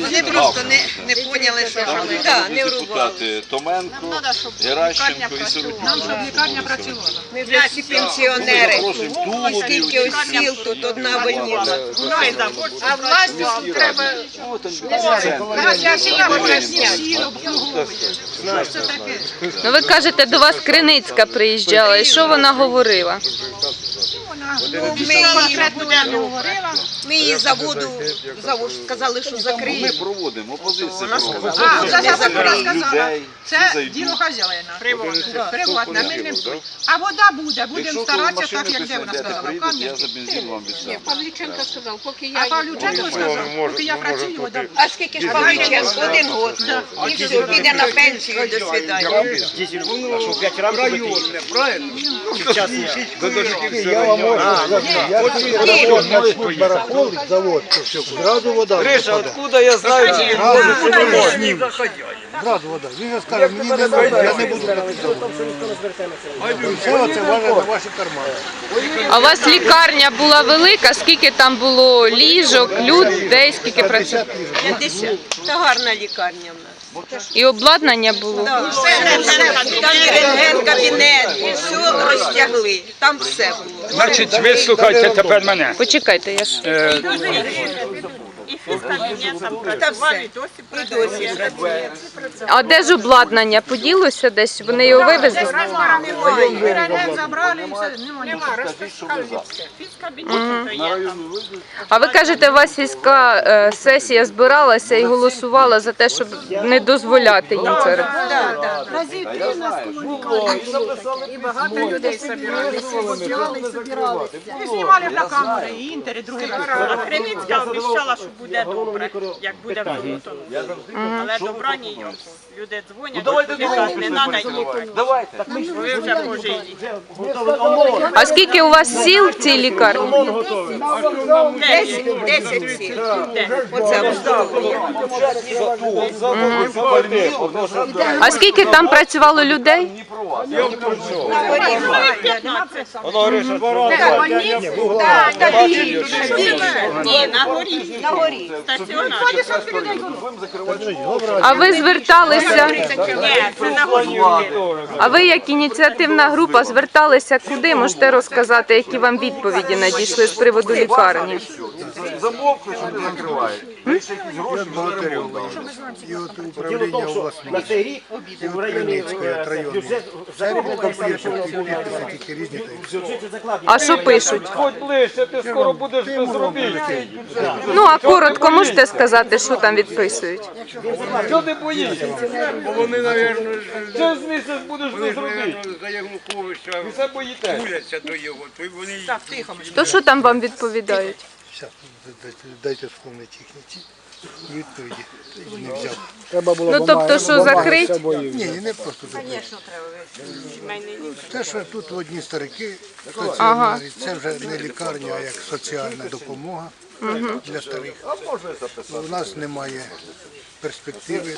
Вони просто не, не поняли, що робити. Да, не врубали. депутати Томенко, Геращенко і Сиротюк. Нам, щоб лікарня працювала. Ми вже всі пенсіонери. Скільки ось сіл, тут одна больниця. А власть треба. Що ж це таке? Ну ви кажете, до вас Криницька приїжджала, і що вона говорила? Вона ми її, конкретно не говорила. ми її заводу, завод сказали, що Ми закриють. проводимо, опозиція Вона проводить. сказала, А, людей, Це зайдуть. діло хазяїна. Приватне. Приватне, ми не будемо. А вода буде, будемо Якщо старатися машини так, як де вона сказала. в приїдете, я за бензин вам віддам. Павліченко сказав, поки я А Павлюченко сказав, поки я працюю, вода буде. А скільки ж Павліченко? Один год. І все, піде на пенсію, до свидання. Барахолить завод, зразу вода. Гриша, откуда я знаю, чи він Зразу вода. Він же скаже, мені не треба, я не буду. Все це ваші кармани. А у вас лікарня була велика, скільки там було ліжок, людей, скільки працювало? 50. Це гарна лікарня в нас. І обладнання було. Да. Там і рентген кабінет, і все розтягли. Там все було. Значить, вислухайте тепер мене. Почекайте, я ж. Е, Та все. І досі. А де ж обладнання? Поділося десь? Вони його вивезли? Забрали і все, немає. На районну вийдуть. А ви кажете, у вас сільська е, сесія збиралася і голосувала за те, щоб не дозволяти їм це робити? І багато людей собиралися, і збиралися. І знімали на камери, і інтер, і другі. Криницька обіцяла, що буде добре, як буде в Золотому. Але добра ніякого. Люди дзвонять, люди кажуть, не треба їхати. Давайте. Ви вже пожилі. А скільки у вас сіл в цій лікарні? Десять, десять. сіл. Оце. А скільки там працювало людей? Ні, на горі. На горі. Стаціонар. А ви зверталися? А ви як ініціативна група зверталися куди? Можете розказати, які вам відповіді надійшли з приводу лікарні? Замовкли, що якісь гроші на ремонт дали. І от управління обласного, і от Криницької от району. Все по комп'ютеру, підписи тільки різні. та й все. А що пишуть? Ходь ближче, ти скоро будеш без робіт. Ну а коротко можете сказати, що там відписують? Що ти боїшся? Бо вони, мабуть, через місяць будеш без робіт. за Януковича І все боїтеся. гуляться до його, то й вони То що там вам відповідають? Дайте- Дайте вспомнити їхні ці відповіді. Не взяв. Ну тобто, що закрить? Ні, ні, не просто закрити. Те, що тут одні старики стаціонарі, це вже не лікарня, а як соціальна допомога для старих. У нас немає перспективи.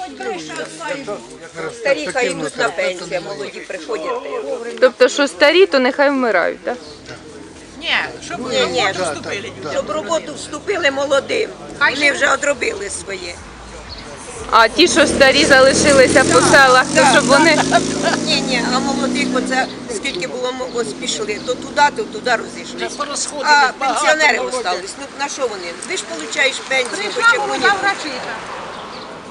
Старі хай йдуть на пенсію, молоді приходять. Тобто, що старі, то нехай вмирають, так? Ні, щоб Ні, ні, вступили. щоб в роботу вступили молодим. Вони вже одробили своє. А ті, що старі залишилися по селах, то щоб вони. Ні, ні, молодих оце скільки було ось пішли, то туди, то туди розійшлися. А пенсіонери остались. Ну на що вони? Ви ж получаєш пенсію, хоч молода яку-небудь.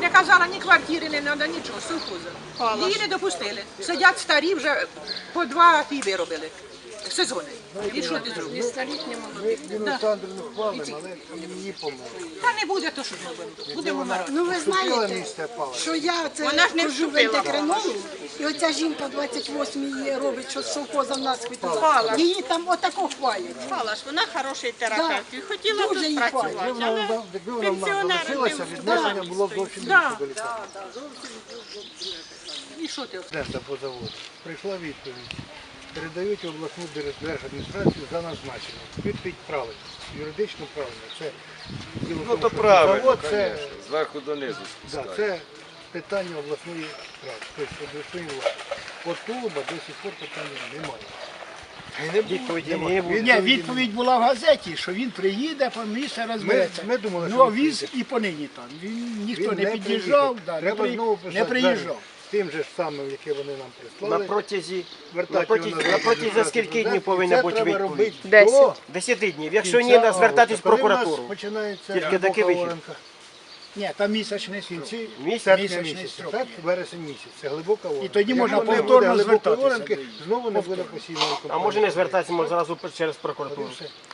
Не казала ні квартири, не треба нічого, совхоза. Її не допустили. Сидять старі вже по два фіби робили. В Сезони. І що ти зробиш? Він Олександрівну хвалимо, але її помогли. Та не буде, то що зробимо. Будемо вмирати. Ну ви знаєте, що я це Вона ж не в вступила. і оця жінка 28 її робить, що з совхозом нас хватила. Її там отако хвалять. Мала ж, вона хороший терапевт. І хотіла Дуже тут їй працювати, Якби але якби вона в нас пенсіонери залишилася, не віднесення було б зовсім Да. інше до лікарні. І що ти? Прийшла відповідь. Передають в обласну держадміністрацію за назначення. Відповідь правильна. Юридично правильно. Це діло в Ну тому, то що правильно, завод це, зверху донизу. да, це питання обласної ради, тобто обласної влади. От Тулуба до сих пор питання немає. Відповіді не було. Ні, відповідь була в газеті, що він приїде, по місце розбереться. ми думали, що ну, а він віз і понині там. Він ніхто Він не під'їжджав, да, не, Треба при- знову не приїжджав. Тим же ж самим, яке вони нам На прислали. протязі, на протязі, на протязі скільки днів повинна бути відповідь? Десять. Десяти днів. Якщо ні, нас звертатись в прокуратуру. Тільки таки такий вихід. Ні, там місячний строк. Місяць? Місячний строк так, є. вересень місяць. Це глибока оранка. тоді можна Якщо не повторно буде глибокої звертатися оранки, до її. знову не буде посівної А може не звертатися, може зразу через прокуратуру.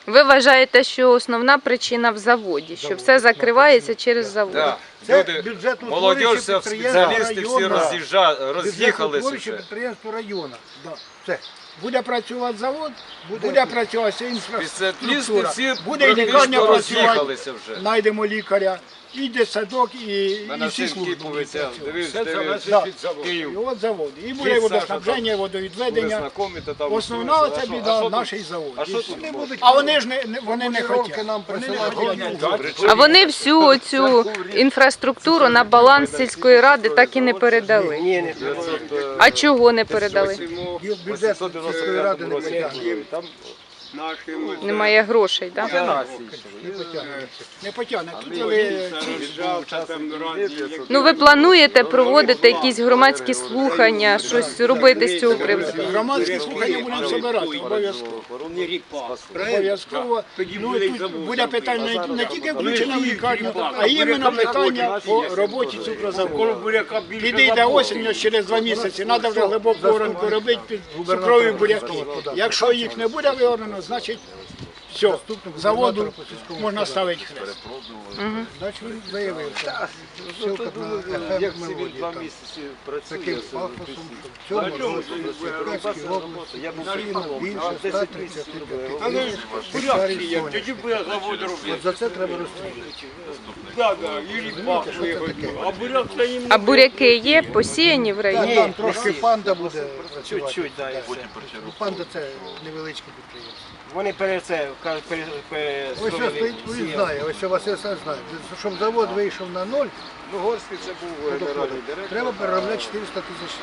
Ви вважаєте, що основна причина в заводі, що все закривається через завод? Да. Це Люди, бюджетно молодь, підприємство спеціалісти всі району. роз'їжджа, роз'їхалися Бюджетотворююче вже. підприємство району. Да. Все. Буде працювати завод, буде, працювати вся Спеціалісти інфраструктура. всі Буде і лікарня практично працювати, роз'їхалися вже. знайдемо лікаря, і дитсадок, і, і Мене всі син служби. Киповиця, працювати. дивився, Да. дивився, І Київ. от завод. І буде водоснабження, Були водовідведення. знайомі, то там Основна оця біда а що наш завод. А що тут? Вони А вони ж не, не- вони не хочуть. нам. А вони всю цю інфраструктуру на баланс сільської ради так і не передали. Ні, не А чого не передали? Бюджет сільської ради не потягне. Там Немає грошей, так? Да? Не потягне. Тут як Ну ви плануєте проводити якісь громадські слухання, щось робити з цього приводу? громадські слухання будемо збирати обов'язково. Обов'язково. Ну, і тут буде питання не, не тільки включення в лікарню, а іменно питання по роботі цукрозаводу. більше Підійде осінь, ось через два місяці, треба вже глибоку оранку робити під цукрові буряки. Якщо їх не буде виорано, значить все, заводу можна ставити хрест. Значить він виявив, що ссылка на як він два місяці працює, Таким пафосом, в цьому Черкаській області я більше 135 Але ж є, завод. От за це треба розстрілювати. Да, да, і ріпак вигодно. А буряк це їм А буряки є посіяні в районі? Там трошки панда буде працювати. чуть-чуть, да, і все. Ну, Панда це невеличке підприємство. Вони пере це пере, пере, Ось що стоїть, він знає, ось що Василь Саш знає. Щоб завод вийшов на ноль, Ну, Горський це був генеральний директор. треба переробляти 400 тисяч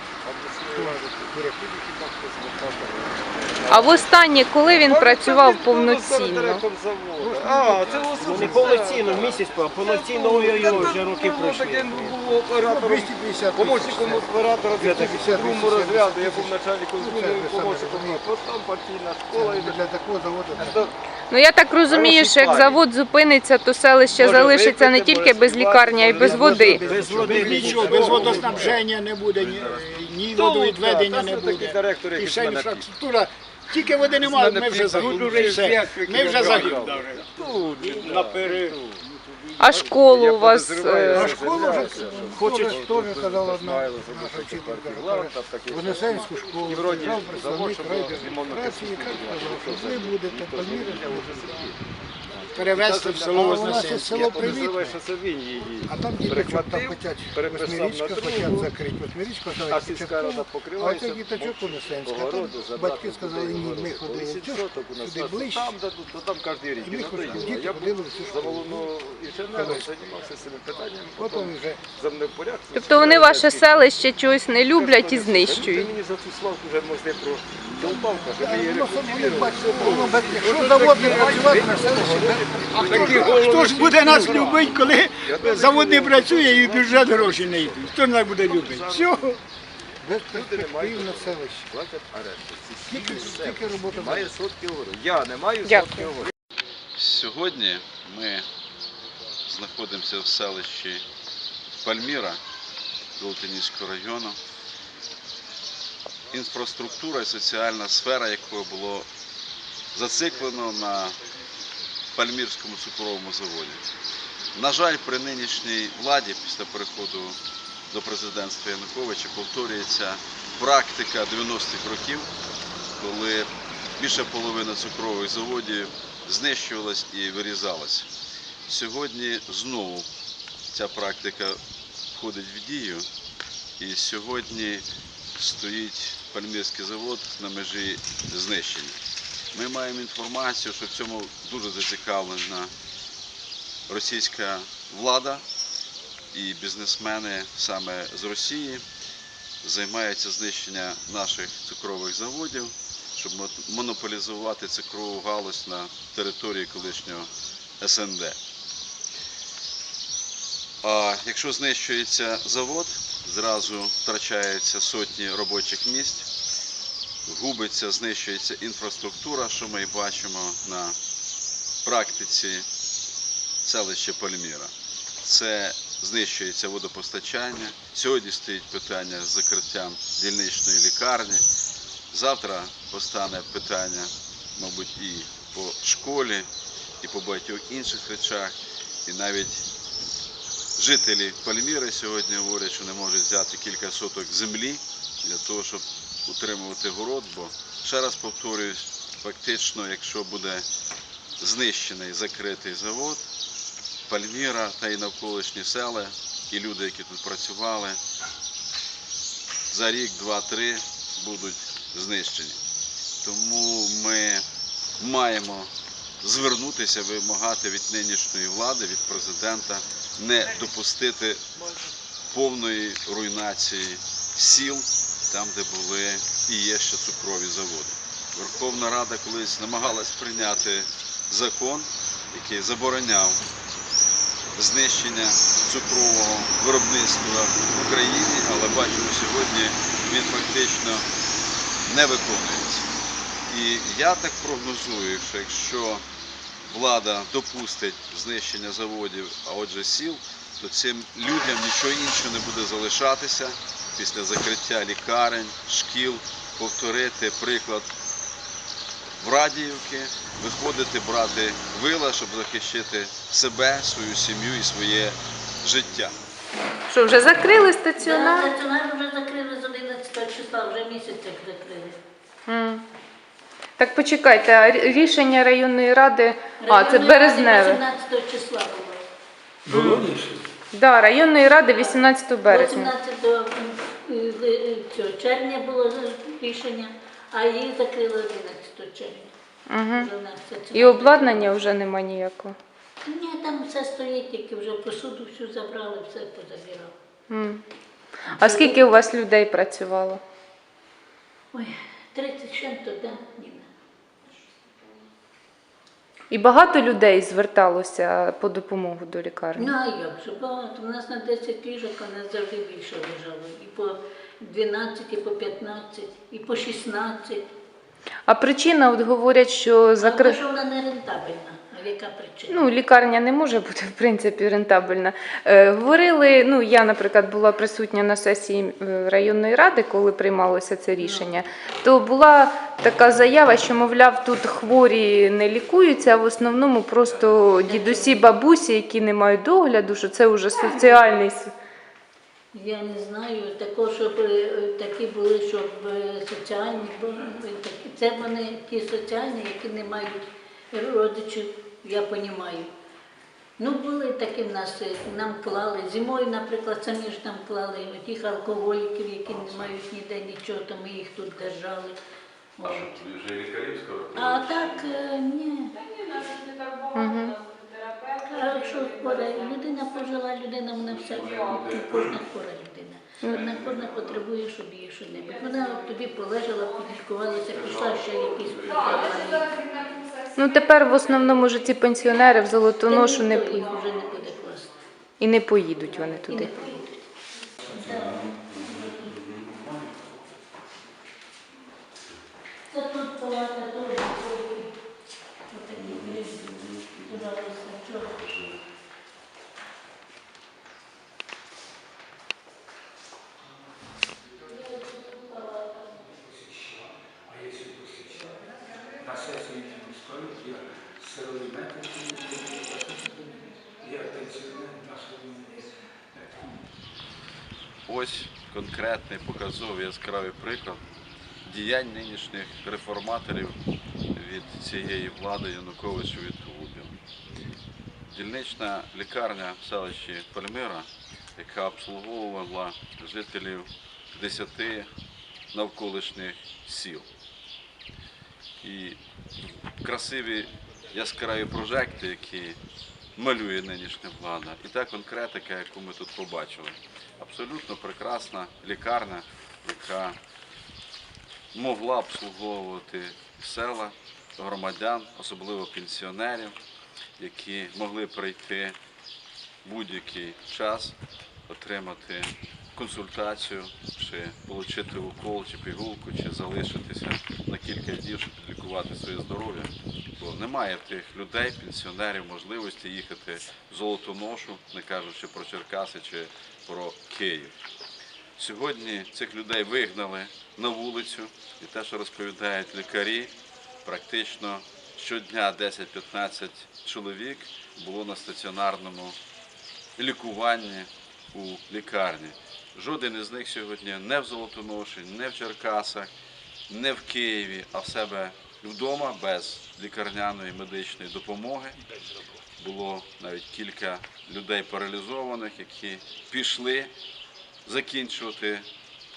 буряків. А востаннє, коли він працював повноцінно? А, це не повноцінно, місяць, а повноцінно ой-ой-ой, вже роки пройшли. був оператором, 250 помощником оператора 250 другому розряду, я був начальником Ну, зміни, помощником, от там партійна школа. і Для такого заводу Ну я так розумію, що як завод зупиниться, то селище залишиться не тільки без лікарні, а й без води. Без води нічого, без водоснабження не буде, ні, ні водовідведення не буде. Директор, І який мене інфраструктура. Тільки води немає, ми вже загинули. Все. Ми вже загинули. наперед. А школу у вас е, А школу вже хочуть, теж казала одна наша вчителька, каже, Вознесенську школу, вроді представник райдержадміністрації, яка сказала, що ви будете поміряти. Перевезти в село А у нас є Вознесенське. село Привіт, Називає, що це він її. а там діточок там хочуть переписав восьмирічка, хочуть другу, закрити. Восьмирічка, А сільська рада початково. А оце діточок Вознесенська. Там Огороду забрати батьки сказали, ні, ми ходили в цю, соток у нас сюди ближче. там дадуть, то там кожен рік. І ми надоїло. діти Я ходили був в цю школу. головного інженера, займався цими питаннями. Потім вже За мною порядок. тобто вони ваше селище чогось не люблять і Ти знищують. мені за цю славку вже можна про її Ну, щоб без- якщо завод не працювати, на селище, хто ж, буде нас любити, коли завод не працює і бюджет гроші не йдуть? Хто нас буде любити? Все. Безперспектив на селище. платять арешти. Тільки, тільки робота. Має сотки говорю. Я не маю сотки говорю. Сьогодні ми знаходимося в селищі Пальміра Золотинівського району. Інфраструктура і соціальна сфера, якою було зациклено на Пальмірському цукровому заводі. На жаль, при нинішній владі після переходу до президентства Януковича повторюється практика 90-х років, коли більше половини цукрових заводів знищувалась і вирізалась. Сьогодні знову ця практика входить в дію, і сьогодні стоїть Пальмірський завод на межі знищення. Ми маємо інформацію, що в цьому дуже зацікавлена російська влада і бізнесмени саме з Росії займаються знищенням наших цукрових заводів, щоб монополізувати цукрову галузь на території колишнього СНД. А якщо знищується завод, зразу втрачаються сотні робочих місць, губиться, знищується інфраструктура, що ми бачимо на практиці селища Пальміра. Це знищується водопостачання. Сьогодні стоїть питання з закриттям дільничної лікарні. Завтра постане питання, мабуть, і по школі, і по багатьох інших речах. І навіть жителі Пальміри сьогодні говорять, що не можуть взяти кілька соток землі для того, щоб утримувати город. Бо ще раз повторююсь, фактично, якщо буде знищений закритий завод, Пальміра та і навколишні села, і люди, які тут працювали, за рік, два-три будуть знищені. Тому ми маємо звернутися, вимагати від нинішньої влади, від президента не допустити повної руйнації сіл, там, де були і є ще цукрові заводи. Верховна Рада колись намагалась прийняти закон, який забороняв знищення цукрового виробництва в Україні, але бачимо сьогодні він фактично не виконується. І я так прогнозую, що якщо влада допустить знищення заводів, а отже сіл, то цим людям нічого іншого не буде залишатися після закриття лікарень, шкіл, повторити приклад в Радіївки, виходити, брати вила, щоб захищити себе, свою сім'ю і своє життя. Що, вже закрили стаціонар? Стаціонар вже закрили з 11 числа, вже місяць як закрили. М. Так почекайте, а рі- рішення районної ради, а це Районної ради березневе. 18 числа було. Да, районної ради 18 березня. 18 е, е, цього червня було рішення, а її закрили 11 червня. Угу. І обладнання вже нема ніякого. Ні, там все стоїть, тільки вже посуду всю забрали, все позабирали. М. А скільки у вас людей працювало? Ой, 30 чим-то, да, Ніна. І багато людей зверталося по допомогу до лікарні. Ну а як же багато? У нас на 10 ліжок, а нас завжди більше лежало. І по 12, і по 15, і по 16. А причина, от говорять, що закрив. що вона не рентабельна? А яка причина? Ну, лікарня не може бути в принципі рентабельна. Е, говорили, ну я, наприклад, була присутня на сесії е, районної ради, коли приймалося це рішення. То була така заява, що мовляв, тут хворі не лікуються, а в основному просто дідусі, бабусі, які не мають догляду, що це вже соціальний. Я не знаю, такого, щоб е, такі були, щоб е, соціальні, це вони ті соціальні, які не мають родичів, я розумію. Ну, були такі в нас, е, нам клали. Зимою, наприклад, самі ж нам клали тих алкоголіків, які не мають ніде нічого, то ми їх тут держали. От. Вже лікарів скоро А так, е, ні. А якщо хвора людина пожила, людина вона все, кожна хвора людина. Вона кожна потребує, щоб їй щось. Вона от тобі полежала, підлікувалася, пішла ще якісь проблеми. Ну тепер в основному ж ці пенсіонери в золотоношу не поїдуть. вже не буде класти. і не поїдуть вони І не туди. поїдуть. Це тут палата теж. Отакі, пожалуйста, чого? на сесії міської є на Ось конкретний показовий яскравий приклад діянь нинішніх реформаторів від цієї влади Януковича від клубів. Дільнична лікарня в селищі Пальмира, яка обслуговувала жителів 10 навколишніх сіл. І красиві яскраві прожекти, які малює нинішня влада, і та конкретика, яку ми тут побачили. Абсолютно прекрасна лікарня, яка могла обслуговувати села, громадян, особливо пенсіонерів, які могли прийти будь-який час, отримати консультацію, чи отримати укол, чи пігулку, чи залишитися на кілька днів, щоб підлікувати своє здоров'я. Бо немає тих людей, пенсіонерів, можливості їхати в золотоношу, не кажучи про Черкаси чи про Київ. Сьогодні цих людей вигнали на вулицю, і те, що розповідають лікарі, практично щодня 10-15 чоловік було на стаціонарному лікуванні у лікарні. Жоден із них сьогодні не в Золотоноші, не в Черкасах, не в Києві, а в себе вдома без лікарняної медичної допомоги. Було навіть кілька людей паралізованих, які пішли закінчувати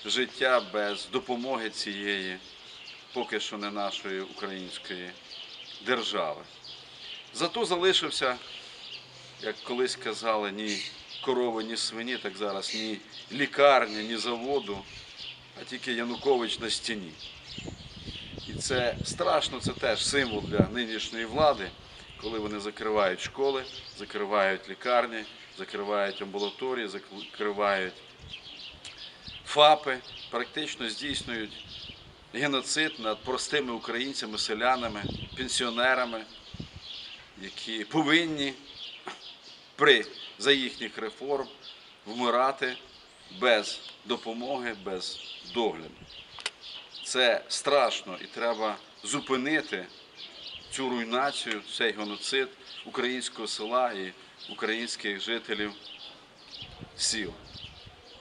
життя без допомоги цієї, поки що не нашої української держави. Зато залишився, як колись казали, ні корови, ні свині, так зараз ні лікарні, ні заводу, а тільки Янукович на стіні. І це страшно, це теж символ для нинішньої влади, коли вони закривають школи, закривають лікарні, закривають амбулаторії, закривають ФАПи, практично здійснюють геноцид над простими українцями, селянами, пенсіонерами, які повинні при за їхніх реформ вмирати без допомоги, без догляду. Це страшно і треба зупинити цю руйнацію, цей геноцид українського села і українських жителів сіл.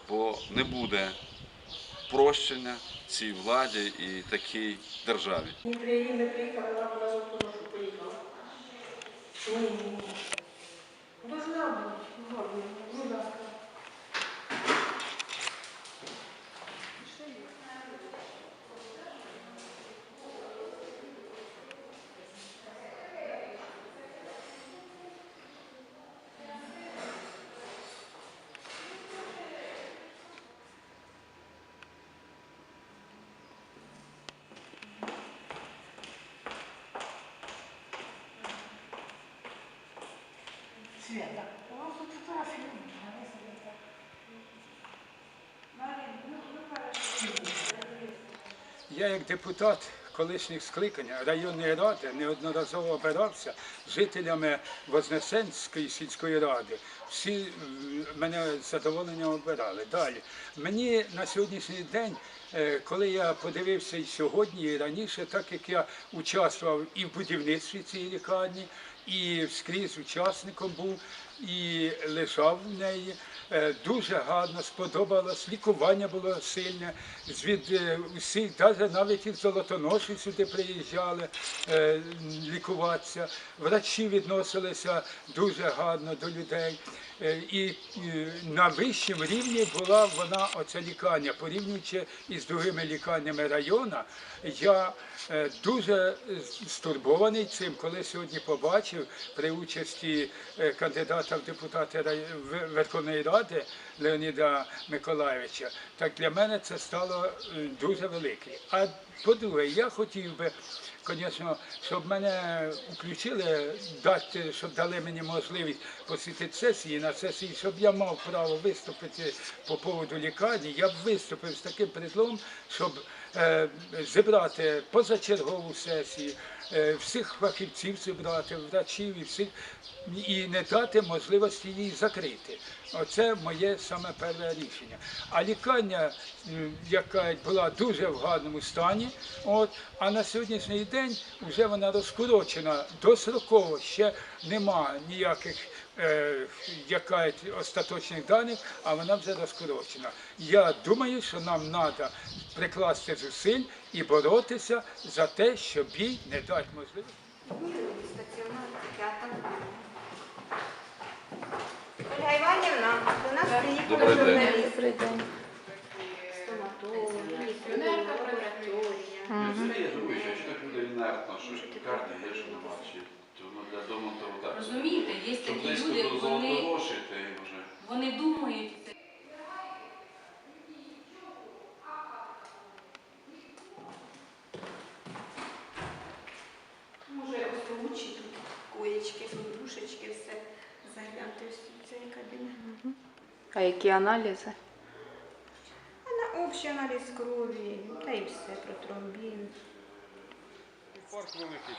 Бо не буде прощення цій владі і такій державі. України приїхала на поїхала. Ні, ні, ні. Должна бути, гарно, будь ласка. Света. У вас тут фотографии. Я як депутат колишніх скликань районної ради неодноразово обирався жителями Вознесенської сільської ради. Всі мене з задоволенням обирали. Далі. Мені на сьогоднішній день, е, коли я подивився і сьогодні, і раніше, так як я участвував і в будівництві цієї лікарні, і скрізь учасником був, і лежав в неї. Е, Дуже гарно сподобалось, лікування було сильне. Звід е, усіх, навіть навіть із Золотоноші сюди приїжджали е, лікуватися. Врачі відносилися дуже гарно до людей. Е, І на вищому рівні була вона оця лікарня, порівнюючи із другими лікарнями району. Я е, дуже стурбований цим, коли сьогодні побачив при участі е, кандидата в депутати Верховної Ради Леоніда Миколаєвича. Так для мене це стало е, дуже велике. А по-друге, я хотів би. Звісно, щоб мене включили, дати, щоб дали мені можливість посвятити сесії на сесії, щоб я мав право виступити по поводу лікарні, я б виступив з таким предлогом, щоб е, зібрати позачергову сесію, всіх фахівців зібрати, врачів і всіх, і не дати можливості її закрити. Оце моє саме перше рішення. А лікарня, яка була дуже в гарному стані, от, а на сьогоднішній день вже вона розкорочена достроково, ще нема ніяких е, якась остаточних даних, а вона вже розкорочена. Я думаю, що нам треба прикласти зусиль і боротися за те, щоб їй не дати можливість. Ольга Іванівна, до нас приїхали Добрий день. журналісти. Добрий день. Стоматологи, лабораторія. Я думаю, що якщо так буде інертно, що ж лікарня є, що нема, чи то воно для домонтову Розумієте, є Щоб такі близько люди, до вони, золотоноші, то і вже. вони думають, А які аналізи? А на общий аналіз крові, та і все про тромбін. Інфаркт великий.